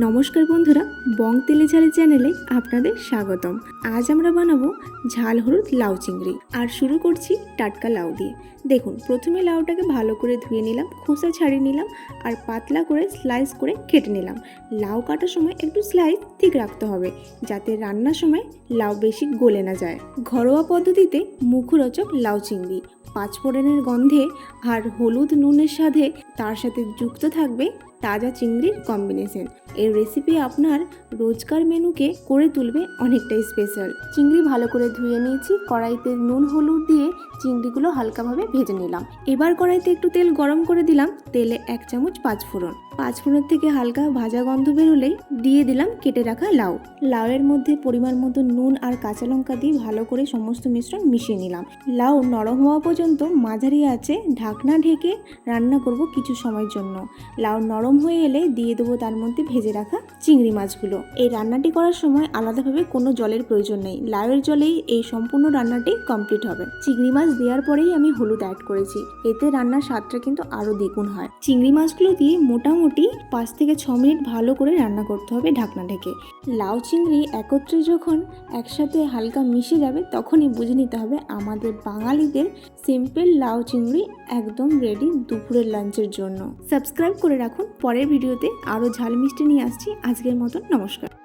নমস্কার বন্ধুরা, বং তেলে ঝালে চ্যানেলে আপনাদের স্বাগতম। আজ আমরা বানাবো ঝাল হলুদ লাউ চিংড়ি। আর শুরু করছি টাটকা লাউ দিয়ে। দেখুন, প্রথমে লাউটাকে ভালো করে ধুয়ে নিলাম, খোসা ছাড়িয়ে নিলাম, আর পাতলা করে স্লাইস করে কেটে নিলাম। লাউ কাটার সময় একটু স্লাইস ঠিক রাখতে হবে, যাতে রান্নার সময় লাউ বেশি গলে না যায়। ঘরোয়া পদ্ধতিতে মুখরোচক লাউ চিংড়ি। পাঁচফোড়নের গন্ধে আর হলুদ নুনের সাথে তার সাথে যুক্ত থাকবে তাজা চিংড়ির কম্বিনেশন এর রেসিপি আপনার রোজকার মেনুকে করে তুলবে অনেকটাই স্পেশাল চিংড়ি ভালো করে ধুয়ে নিয়েছি, কড়াইতে নুন, হলুদ দিয়ে চিংড়িগুলো হালকাভাবে ভেজে নিলাম। এবার কড়াইতে একটু তেল গরম করে দিলাম। তেলে এক চামচ পাঁচফোড়ন। পাঁচফোড়ন থেকে হালকা ভাজা গন্ধ বেরোলেই দিয়ে দিলাম কেটে রাখা লাউ। লাউয়ের মধ্যে পরিমাণ মতো নুন আর কাঁচা লঙ্কা দিয়ে ভালো করে সমস্ত মিশ্রণ মিশিয়ে নিলাম। লাউ নরম হওয়া পর্যন্ত মাঝারি আছে ঢাকনা ঢেকে রান্না করব কিছু সময়ের জন্য। লাউ নরম হয়ে এলে দিয়ে দেবো তার মধ্যে ভেজে রাখা চিংড়ি মাছগুলো। এই রান্নাটি করার সময় আলাদাভাবে কোনো জলের প্রয়োজন নেই। লাউয়ের জলেই এই সম্পূর্ণ রান্নাটি কমপ্লিট হবে। চিংড়ি মাছ দেওয়ার পরেই আমি হলুদ অ্যাড করেছি। এতে রান্নার স্বাদটা কিন্তু আরও দ্বিগুণ হয়। চিংড়ি মাছগুলো দিয়ে মোটামুটি পাঁচ থেকে ছ মিনিট ভালো করে রান্না করতে হবে ঢাকনা ঢেকে। লাউ চিংড়ি একত্রে যখন একসাথে হালকা মিশে যাবে, তখনই বুঝে নিতে হবে আমাদের বাঙালিদের সিম্পল লাউ চিংড়ি একদম রেডি দুপুরের লাঞ্চের জন্য। সাবস্ক্রাইব করে রাখুন। পরের ভিডিওতে আরও ঝাল মিষ্টি নিয়ে আসছি। আজকের মতন নমস্কার।